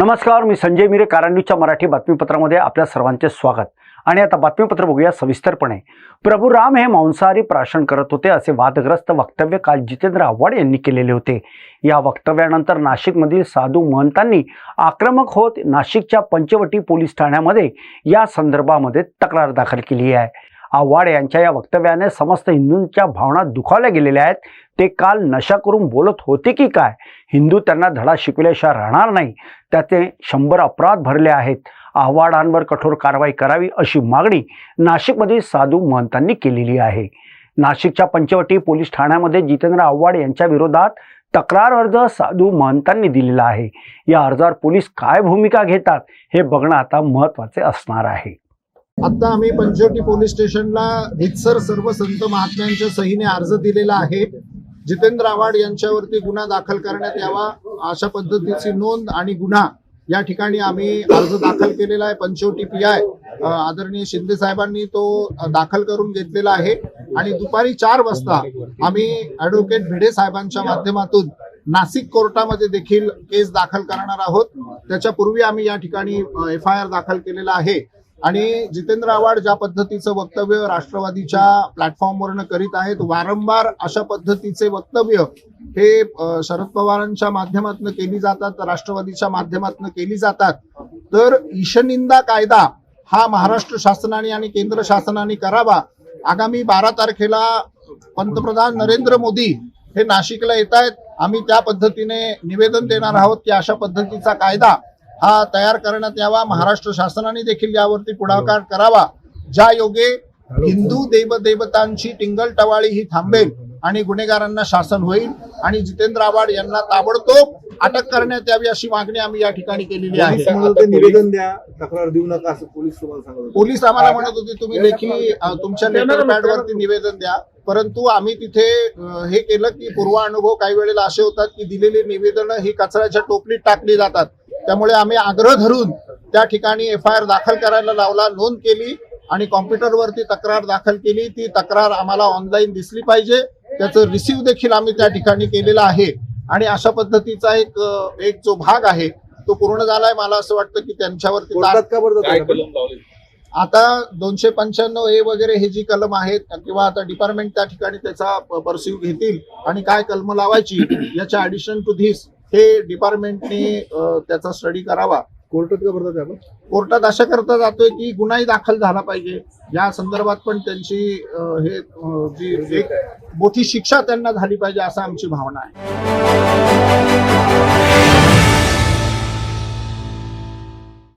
नमस्कार मी संजय मिरे कारण मराठी बातमीपत्रामध्ये आपल्या सर्वांचे स्वागत. आणि आता बातमीपत्र बघूया सविस्तरपणे. प्रभू राम हे मांसाहारी प्राशन करत होते असे वादग्रस्त वक्तव्य काल जितेंद्र आव्हाड यांनी केलेले होते. या वक्तव्यानंतर नाशिकमधील साधू महंतांनी आक्रमक होत नाशिकच्या पंचवटी पोलीस ठाण्यामध्ये या संदर्भामध्ये तक्रार दाखल केली आहे. आव्हाड यांच्या या वक्तव्याने समस्त हिंदूंच्या भावना दुखावल्या गेलेल्या आहेत. ते काल नशा करून बोलत होते की काय? हिंदू त्यांना धडा शिकवल्याशिवाय राहणार नाही. त्याचे शंभर अपराध भरले आहेत. आव्हाडांवर कठोर कारवाई करावी अशी मागणी नाशिकमधील साधू महंतांनी केलेली आहे. नाशिकच्या पंचवटी पोलीस ठाण्यामध्ये जितेंद्र आव्हाड यांच्या विरोधात तक्रार अर्ज साधू महंतांनी दिलेला आहे. या अर्जावर पोलीस काय भूमिका घेतात हे बघणं आता महत्त्वाचे असणार आहे. आता आम्ही पंचवटी पोलीस स्टेशनला रितसर सर्व संत महात्म्यांच्या सहीने अर्ज दिलेला आहे. जितेंद्र आव्हाड यांच्यावरती गुन्हा दाखल करण्यात यावा अशा पद्धतीची नोंद आणि गुन्हा या ठिकाणी आम्ही अर्ज दाखल केलेला आहे. पंचवटी पी आय आदरणीय शिंदे साहेबांनी तो दाखल करून घेतलेला आहे. आणि दुपारी चार वाजता आम्ही ऍडव्होकेट भिडे साहेबांच्या माध्यमातून नाशिक कोर्टामध्ये देखील केस दाखल करणार आहोत. त्याच्यापूर्वी आम्ही या ठिकाणी एफ आय आर दाखल केलेला आहे. आणि जितेंद्र आव्हाड ज्या पद्धतीचं वक्तव्य राष्ट्रवादीच्या प्लॅटफॉर्मवरनं करीत आहेत वारंवार अशा पद्धतीचे वक्तव्य हे शरद पवारांच्या माध्यमातून केली जातात राष्ट्रवादीच्या माध्यमातून केली जातात. तर ईशनिंदा कायदा हा महाराष्ट्र शासनाने आणि केंद्र शासनाने करावा. आगामी बारा तारखेला पंतप्रधान नरेंद्र मोदी हे नाशिकला येत आहेत आम्ही त्या पद्धतीने निवेदन देणार आहोत की अशा पद्धतीचा कायदा हा तयार करण्यात यावा. महाराष्ट्र शासनाने देखील यावरती पुढाकार करावा. ज्या योगे हिंदू देवदेवतांची टिंगल टवाळी ही थांबेल आणि गुन्हेगारांना शासन होईल आणि जितेंद्र आव्हाड यांना ताबडतोब अटक करण्यात यावी अशी मागणी आम्ही या ठिकाणी केलेली आहे. निवेदन द्या. तक्रार देऊ नका असं पोलीस पोलीस आम्हाला म्हणत होते तुम्ही लेखी अ, तुमच्या लेटर पॅड वरती निवेदन द्या. परंतु आम्ही तिथे हे केलं की पूर्वानुभव काही वेळेला असे होतात की दिलेली निवेदनं ही कचऱ्याच्या टोपलीत टाकली जातात. त्यामुळे आम्ही आग्रह धरून त्या ठिकाणी एफ आय आर दाखल करायला लावला नोंद केली आणि कॉम्प्युटरवरती तक्रार दाखल केली. ती तक्रार आम्हाला ऑनलाईन दिसली पाहिजे. त्याचं रिसिव्ह देखील आम्ही त्या ठिकाणी केलेला आहे. आणि अशा पद्धतीचा एक एक जो भाग आहे तो पूर्ण झालाय. मला असं वाटतं की त्यांच्यावरती आता दोनशे पंच्याण्णव ए वगैरे हे जी कलम आहेत किंवा आता डिपार्टमेंट त्या ठिकाणी त्याचा परस्यू घेतील आणि काय कलम लावायची याच्या ऍडिशन टू धिस हे डिपार्टमेंटने त्याचा स्टडी करावा. कोर्टात का बरं जाते आपण? कोर्टात अशा करता जातोय की गुन्हाही दाखल झाला पाहिजे. या संदर्भात पण त्यांची हे जी एक मोठी शिक्षा त्यांना झाली पाहिजे असं आमची भावना आहे.